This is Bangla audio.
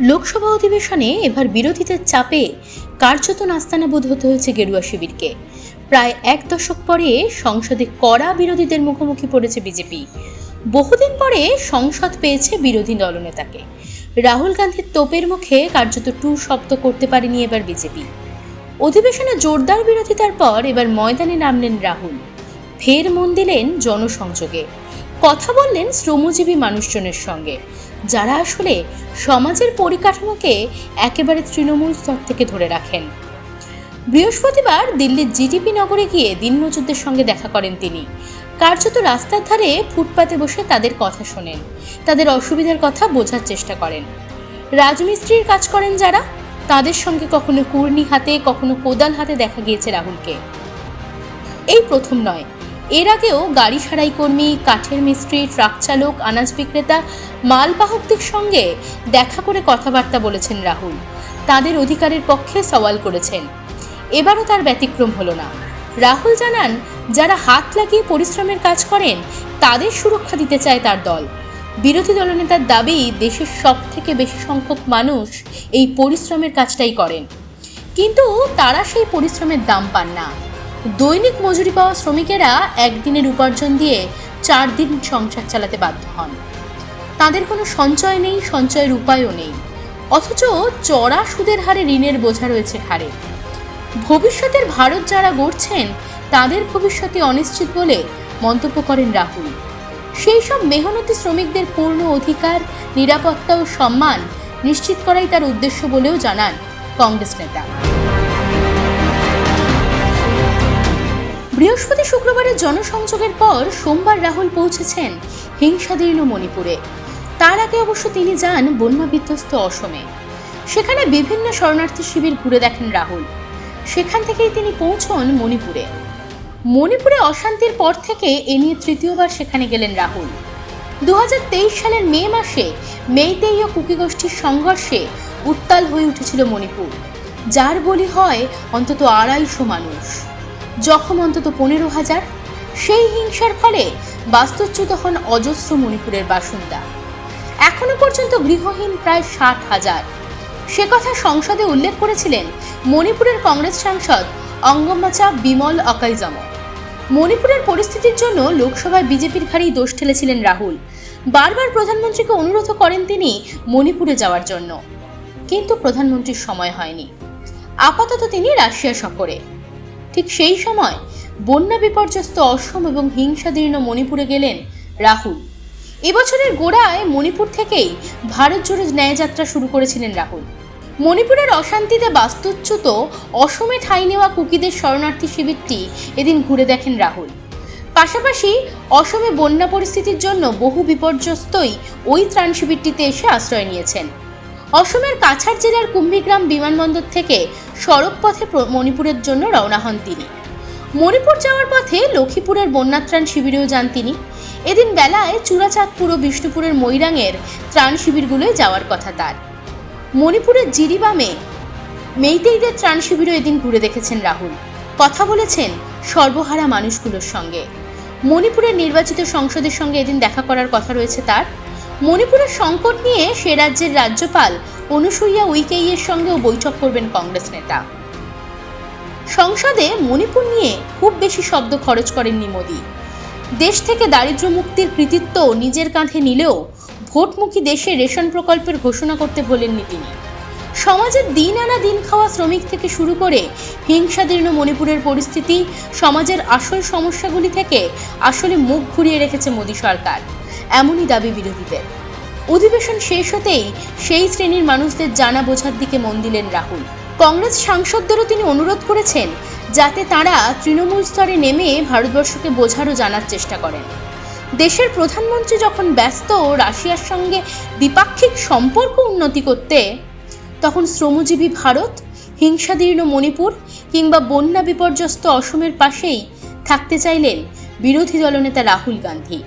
লোকসভা অধিবেশনে এবার বিরোধীদের চাপে কার্যত নাস্তানা বোধ হতে হয়েছে গেরুয়া শিবিরকে। প্রায় এক দশক পরে সংসদে কড়া বিরোধীদের মুখোমুখি পড়েছে বিজেপি। বহুদিন পরে সংসদ পেয়েছে বিরোধী দলনেতাকে। রাহুল গান্ধীর তোপের মুখে কার্যত টু শব্দ করতে পারেনি এবার বিজেপি। অধিবেশনে জোরদার বিরোধিতার পর এবার ময়দানে নামলেন রাহুল। ফের মন দিলেন জনসংযোগে। কথা বললেন শ্রমজীবী মানুষজনের সঙ্গে। যারা আসলে সমাজের পরিকাঠামোকে একেবারে তৃণমূল স্তর থেকে ধরে রাখেন। বৃহস্পতিবার দিল্লির জিডিপি নগরে গিয়ে দিনমজুরদের সঙ্গে দেখা করেন তিনি। কার্যত রাস্তার ধারে ফুটপাতে বসে তাদের কথা শোনেন। তাদের অসুবিধার কথা বোঝার চেষ্টা করেন। রাজমিস্ত্রির কাজ করেন যারা, তাদের সঙ্গে কখনো কুর্নি হাতে, কখনো কোদাল হাতে দেখা গিয়েছে রাহুলকে। এই প্রথম নয়। এর আগেও গাড়ি সারাই কর্মী, কাঠের মিস্ত্রি, ট্রাক চালক, আনাজ বিক্রেতা মালবাহকদের সঙ্গে দেখা করে কথাবার্তা বলেছেন রাহুল। তাদের অধিকারের পক্ষে সওয়াল করেছেন। এবারও তার ব্যতিক্রম হলো না। রাহুল জানান, যারা হাত লাগিয়ে পরিশ্রমের কাজ করেন, তাদের সুরক্ষা দিতে চায় তার দল। বিরোধী দলনেতার দাবি, দেশের সব থেকে বেশি সংখ্যক মানুষ এই পরিশ্রমের কাজটাই করেন। কিন্তু তারা সেই পরিশ্রমের দাম পান না। দৈনিক মজুরি পাওয়া শ্রমিকেরা একদিনের উপার্জন দিয়ে চার দিন সংসার চালাতে বাধ্য হন। তাদের কোনো সঞ্চয় নেই, সঞ্চয়ের উপায়ও নেই। অথচ চড়া সুদের হারে ঋণের বোঝা রয়েছে ঘাড়ে। ভবিষ্যতের ভারত যারা গড়ছেন, তাদের ভবিষ্যতে অনিশ্চিত বলে মন্তব্য করেন রাহুল। সেই সব মেহনতি শ্রমিকদের পূর্ণ অধিকার, নিরাপত্তা ও সম্মান নিশ্চিত করাই তার উদ্দেশ্য বলেও জানান কংগ্রেস নেতা। বৃহস্পতি শুক্রবারের জনসংযোগের পর সোমবার রাহুল পৌঁছেছেন হিংসাদীর্ণ মণিপুরে। তার আগে অবশ্য তিনি যান বন্যা বিধ্বস্ত অসমে। সেখানে বিভিন্ন শরণার্থী শিবির ঘুরে দেখেন রাহুল। সেখান থেকেই তিনি পৌঁছন মণিপুরে। মণিপুরে অশান্তির পর থেকে এ নিয়ে তৃতীয়বার সেখানে গেলেন রাহুল। দু হাজার তেইশ সালের মে মাসে মেইতেই ও কুকি গোষ্ঠীর সংঘর্ষে উত্তাল হয়ে উঠেছিল মণিপুর, যার বলি হয় অন্তত আড়াইশো মানুষ। জখম অন্তত পনেরো হাজার। সেই হিংসার ফলে বাস্তুচ্যুত হন অজস্র মণিপুরের বাসিন্দা। এখনও পর্যন্ত গৃহহীন প্রায় ষাট হাজার। সে কথা সংসদে উল্লেখ করেছিলেন মণিপুরের কংগ্রেস সাংসদ অঙ্গমাচা বিমল অকাইজম। মণিপুরের পরিস্থিতির জন্য লোকসভায় বিজেপির ঘাড়েই দোষ ঠেলেছিলেন রাহুল। বারবার প্রধানমন্ত্রীকে অনুরোধ করেন তিনি মণিপুরে যাওয়ার জন্য। কিন্তু প্রধানমন্ত্রীর সময় হয়নি। আপাতত তিনি রাশিয়া সফরে। ঠিক সেই সময় বন্যা বিপর্যস্ত অসম এবং হিংসাদীর্ণ মণিপুরে গেলেন রাহুল। এবছরের গোড়ায় মণিপুর থেকেই ভারত জুড়ে ন্যায়যাত্রা শুরু করেছিলেন রাহুল। মণিপুরের অশান্তিতে বাস্তুচ্যুত অসমে ঠাঁই নেওয়া কুকিদের শরণার্থী শিবিরটি এদিন ঘুরে দেখেন রাহুল। পাশাপাশি অসমে বন্যা পরিস্থিতির জন্য বহু বিপর্যস্তই ওই ত্রাণ শিবিরটিতে এসে আশ্রয় নিয়েছেন। অসমের কাছাড় জেলার কুম্ভীগ্রাম বিমানবন্দর থেকে সড়ক পথে মণিপুরের জন্য রওনা হন তিনি। মণিপুর যাওয়ার পথে লক্ষ্মীপুরের বন্যাত্রাণ শিবিরেও যান তিনি। এদিন বেলায় চূড়াচাঁদপুর ও বিষ্ণুপুরের মৈরাঙের ত্রাণ শিবিরগুলোয় যাওয়ার কথা তার। মণিপুরের জিরিবামে মেইতেইদের ত্রাণ শিবিরও এদিন ঘুরে দেখেছেন রাহুল। কথা বলেছেন সর্বহারা মানুষগুলোর সঙ্গে। মণিপুরের নির্বাচিত সংসদের সঙ্গে এদিন দেখা করার কথা রয়েছে তার। মণিপুরের সংকট নিয়ে সে রাজ্যের রাজ্যপাল অনুসূইয়া উইকেইয়ের সঙ্গেও বৈঠক করবেন কংগ্রেস নেতা। সংসদে মণিপুর নিয়ে খুব বেশি শব্দ খরচ করেননি মোদী। দেশ থেকে দারিদ্র্য মুক্তির কৃতিত্ব নিজের কাঁধে নিলেও ভোটমুখী দেশে রেশন প্রকল্পের ঘোষণা করতে ভোলেননি তিনি। সমাজের দিন আনা দিন খাওয়া শ্রমিক থেকে শুরু করে হিংসাদীর্ণ মণিপুরের পরিস্থিতি, সমাজের আসল সমস্যাগুলি থেকে আসলে মুখ ঘুরিয়ে রেখেছে মোদী সরকার। এমনই দাবি বিরোধীদের। অধিবেশন শেষ হতেই সেই শ্রেণির মানুষদের জানা বোঝার দিকে মন দিলেন রাহুল। কংগ্রেস সাংসদদেরও তিনি অনুরোধ করেছেন যাতে তারা তৃণমূল স্তরে নেমে ভারতবর্ষকে বোঝারও জানার চেষ্টা করেন। দেশের প্রধানমন্ত্রী যখন ব্যস্ত রাশিয়ার সঙ্গে দ্বিপাক্ষিক সম্পর্ক উন্নতি করতে, তখন শ্রমজীবী ভারত, হিংসাদীর্ণ মণিপুর কিংবা বন্যা বিপর্যস্ত অসমের পাশেই থাকতে চাইলেন বিরোধী দলনেতা রাহুল গান্ধী।